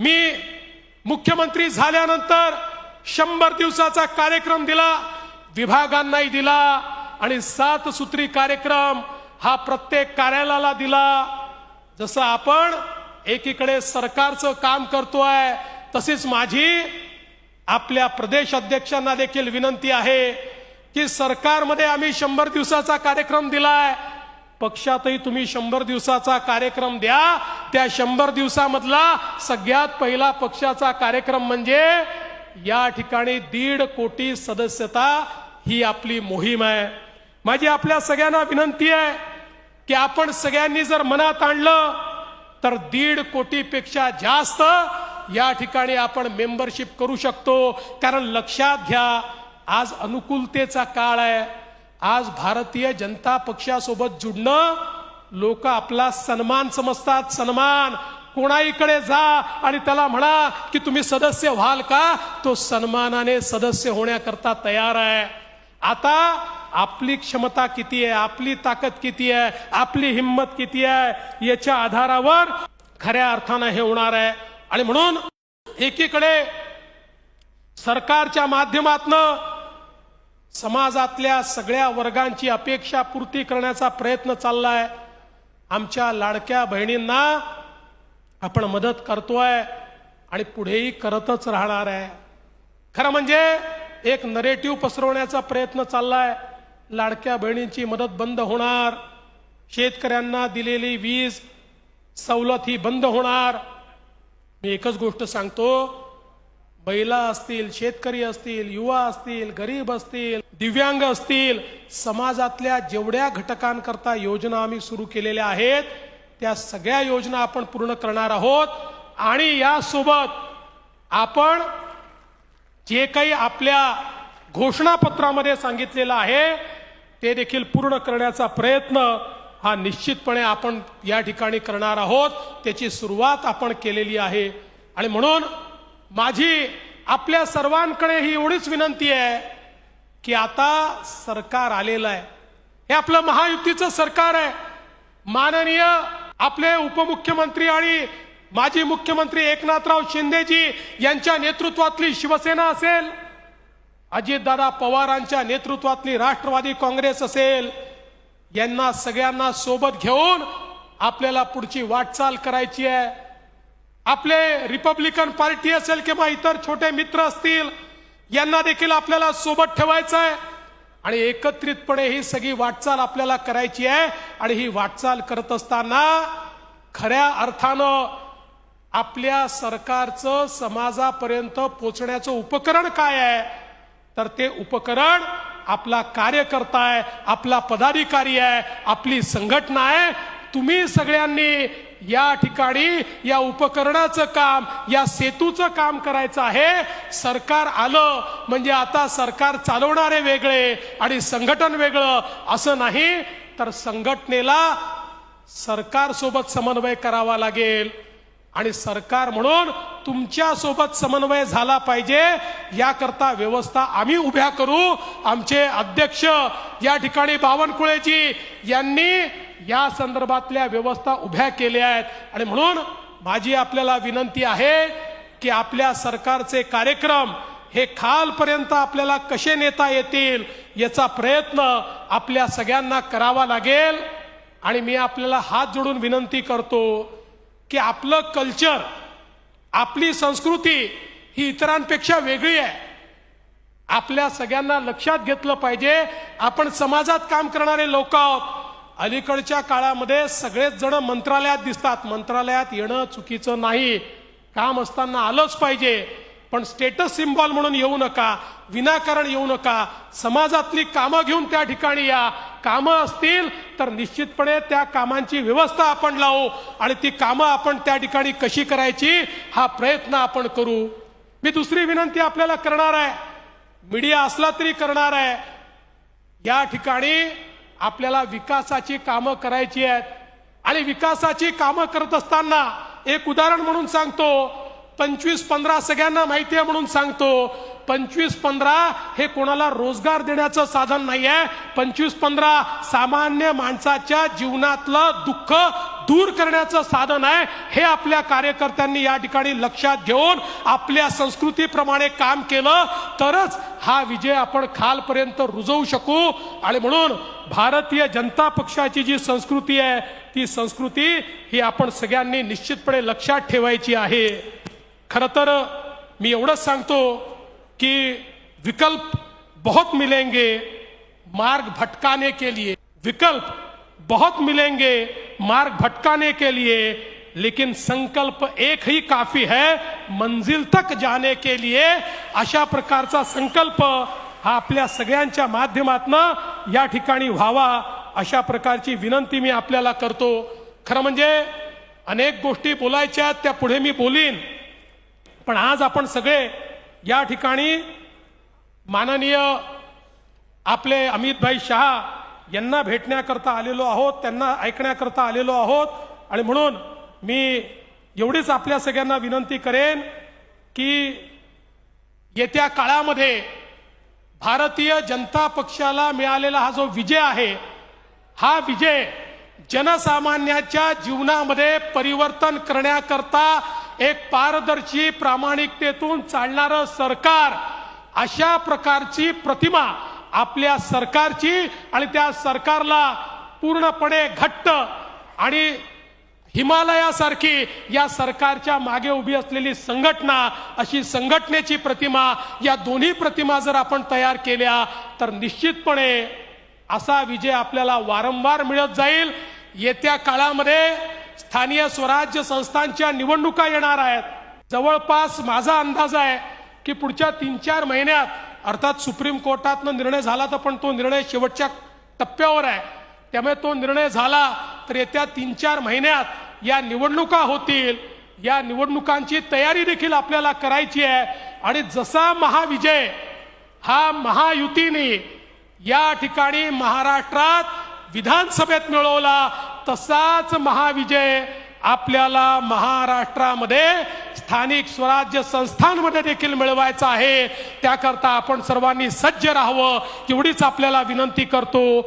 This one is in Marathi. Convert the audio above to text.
मी मुख्यमंत्री झाल्यानंतर शंभर दिवसाचा कार्यक्रम दिला विभागांनाही दिला आणि सात सूत्री कार्यक्रम हा प्रत्येक कार्यालयाला दिला. जसं आपण एकीकडे सरकारचं काम करतोय तशीच माझी आपल्या प्रदेश अध्यक्षांना देखील विनंती आहे की सरकारमध्ये आम्ही शंभर दिवसाचा कार्यक्रम दिलाय. पक्षातही तुम्ही शंभर दिवसाचा कार्यक्रम द्या. त्या शंभर दिवसामधला सगळ्यात पहिला पक्षाचा कार्यक्रम म्हणजे या ठिकाणी दीड कोटी सदस्यता ही आपली मोहीम आहे. माझी आपल्या सगळ्यांना विनंती आहे की आपण सगळ्यांनी जर मनात आणलं तर दीड कोटीपेक्षा जास्त या ठिकाणी आपण मेंबरशिप करू शकतो. कारण लक्षात घ्या आज अनुकूलतेचा काळ आहे. आज भारतीय जनता पक्षासोबत जुडणं लोक आपला सन्मान समजतात सन्मान. कोणाहीकडे जा आणि त्याला म्हणा की तुम्ही सदस्य व्हाल का? तो सन्मानाने सदस्य होण्याकरता तयार आहे. आता आपली क्षमता किती आहे? आपली ताकद किती आहे? आपली हिंमत किती आहे? याच्या आधारावर खऱ्या अर्थानं हे होणार आहे. आणि म्हणून एकीकडे सरकारच्या माध्यमातनं समाजातल्या सगळ्या वर्गांची अपेक्षा पूर्ती करण्याचा प्रयत्न चाललाय. आमच्या लाडक्या बहिणींना आपण मदत करतोय आणि पुढेही करतच राहणार आहे. खरं म्हणजे एक नरेटिव्ह पसरवण्याचा प्रयत्न चाललाय. लाडक्या बहिणींची मदत बंद होणार. शेतकऱ्यांना दिलेली वीज सवलत ही बंद होणार. मी एकच गोष्ट सांगतो महिला असतील शेतकरी असतील युवा असतील गरीब असतील दिव्यांग असतील समाजातल्या जेवढ्या घटकांकरता योजना आम्ही सुरू केलेल्या आहेत त्या सगळ्या योजना आपण पूर्ण करणार आहोत. आणि यासोबत आपण जे काही आपल्या घोषणापत्रामध्ये सांगितलेलं आहे ते देखील पूर्ण करण्याचा प्रयत्न हा निश्चितपणे आपण या ठिकाणी करणार आहोत. त्याची सुरुवात आपण केलेली आहे. आणि म्हणून माझी आपल्या सर्वांकडे ही एवढीच विनंती आहे की आता सरकार आलेलं आहे. हे आपलं महायुतीचं सरकार आहे. माननीय आपले उपमुख्यमंत्री आणि माजी मुख्यमंत्री एकनाथराव शिंदेजी यांच्या नेतृत्वातली शिवसेना असेल अजितदादा पवारांच्या नेतृत्वातली राष्ट्रवादी काँग्रेस असेल यांना सगळ्यांना सोबत घेऊन आपल्याला पुढची वाटचाल करायची आहे. आपले रिपब्लिकन पार्टी असेल किंवा इतर छोटे मित्र असतील यांना देखील आपल्याला सोबत ठेवायचं आहे आणि एकत्रितपणे ही सगळी वाटचाल आपल्याला करायची आहे. आणि ही वाटचाल करत असताना खऱ्या अर्थानं आपल्या सरकारचं समाजापर्यंत पोचण्याचं उपकरण काय आहे? तर ते उपकरण आपला कार्यकर्ता आहे आपला पदाधिकारी आहे आपली संघटना आहे. तुम्ही सगळ्यांनी या ठिकाणी या उपकरणाचं काम या सेतूचं काम करायचं आहे. सरकार आलं म्हणजे आता सरकार चालवणारे वेगळे आणि संघटन वेगळं असं नाही तर संघटनेला सरकारसोबत समन्वय करावा लागेल. आणि सरकार म्हणून तुमच्यासोबत समन्वय झाला पाहिजे याकरता व्यवस्था आम्ही उभ्या करू. आमचे अध्यक्ष या ठिकाणी बावनकुळेजी यांनी या संदर्भातल्या व्यवस्था उभ्या केल्या आहेत. आणि म्हणून माझी आपल्याला विनंती आहे की आपल्या सरकारचे कार्यक्रम हे खालपर्यंत आपल्याला कसे नेता येतील याचा प्रयत्न आपल्या सगळ्यांना करावा लागेल. आणि मी आपल्याला हात जोडून विनंती करतो की आपलं कल्चर आपली संस्कृती ही इतरांपेक्षा वेगळी आहे. आपल्या सगळ्यांना लक्षात घेतलं पाहिजे. आपण समाजात काम करणारे लोक आहोत. अलीकडच्या काळामध्ये सगळेच जण मंत्रालयात दिसतात. मंत्रालयात येणं चुकीचं नाही. काम असताना आलंच पाहिजे. पण स्टेटस सिम्बॉल म्हणून येऊ नका विनाकारण येऊ नका. समाजातली कामं घेऊन त्या ठिकाणी या. कामं असतील तर निश्चितपणे त्या कामांची व्यवस्था आपण लावू. आणि ती कामं आपण त्या ठिकाणी कशी करायची हा प्रयत्न आपण करू. मी दुसरी विनंती आपल्याला करणार आहे. मीडिया असला तरी करणार आहे. या ठिकाणी आपल्याला विकासाची कामं करायची आहेत. आणि विकासाची कामं करत असताना एक उदाहरण म्हणून सांगतो. पंचवीस पंधरा सगळ्यांना माहिती आहे म्हणून सांगतो. पंचवीस पंधरा हे कोणाला रोजगार देण्याचं साधन नाही आहे पंचवीस पंधरा सामान्य माणसाच्या जीवनातलं दुःख दूर करण्याचं साधन आहे. हे आपल्या कार्यकर्त्यांनी या ठिकाणी लक्षात घेऊन आपल्या संस्कृतीप्रमाणे काम केलं. तरच हा विजय आपण खालपर्यंत रुजवू शकू. आणि म्हणून भारतीय जनता पक्षाची जी संस्कृती आहे ती संस्कृती ही आपण सगळ्यांनी निश्चितपणे लक्षात ठेवायची आहे. खरं तर मी एवढंच सांगतो की विकल्प बहुत मिलेंगे मार्ग भटकाने के लिए. विकल्प बहुत मिलेंगे मार्ग भटकाने के लिए लेकिन संकल्प एक ही काफी है मंजिल तक जाने के लिए। अशा प्रकारचा संकल्प हा आपल्या सगळ्यांच्या माध्यमातनं या ठिकाणी व्हावा अशा प्रकारची विनंती मी आपल्याला करतो. खरं म्हणजे अनेक गोष्टी बोलायच्या त्या पुढे मी बोलीन. पण आज आपण सगळे या ठिकाणी माननीय आपले अमितभाई शहा यांना भेटण्याकरता आलेलो आहोत त्यांना ऐकण्याकरता आलेलो आहोत. आणि म्हणून मी एवढीच आपल्या सगळ्यांना विनंती करेन की येत्या काळामध्ये भारतीय जनता पक्षाला मिळालेला हा जो विजय आहे हा विजय जनसामान्याच्या जीवनामध्ये परिवर्तन करण्याकरता एक पारदर्शी प्रामाणिकतेतून चालणारं सरकार अशा प्रकारची प्रतिमा आपल्या सरकारची आणि त्या सरकारला पूर्णपणे घट्ट आणि हिमालयासारखी या सरकारच्या मागे उभी असलेली संघटना अशी संघटनेची प्रतिमा या दोन्ही प्रतिमा जर आपण तयार केल्या तर निश्चितपणे असा विजय आपल्याला वारंवार मिळत जाईल. येत्या काळामध्ये स्थानीय स्वराज्य संस्थांच्या निवडणुका येणार आहेत. जवळपास माझा अंदाज आहे की पुढच्या तीन चार महिन्यात अर्थात सुप्रीम कोर्टातनं निर्णय झाला तर पण तो निर्णय शेवटच्या टप्प्यावर आहे. त्यामुळे तो निर्णय झाला तर येत्या तीन चार महिन्यात या निवडणुका होतील. या निवडणुकांची तयारी देखील आपल्याला करायची आहे. आणि जसा महाविजय हा महायुतीने या ठिकाणी महाराष्ट्रात विधानसभेत मिळवला तसाच महाविजय आपल्याला महाराष्ट्रामध्ये स्थानिक स्वराज्य संस्थांमध्ये देखील मिळवायचं आहे. त्याकरता आपण सर्वांनी सज्ज राहावं. एवढीच आपल्याला विनंती करतो.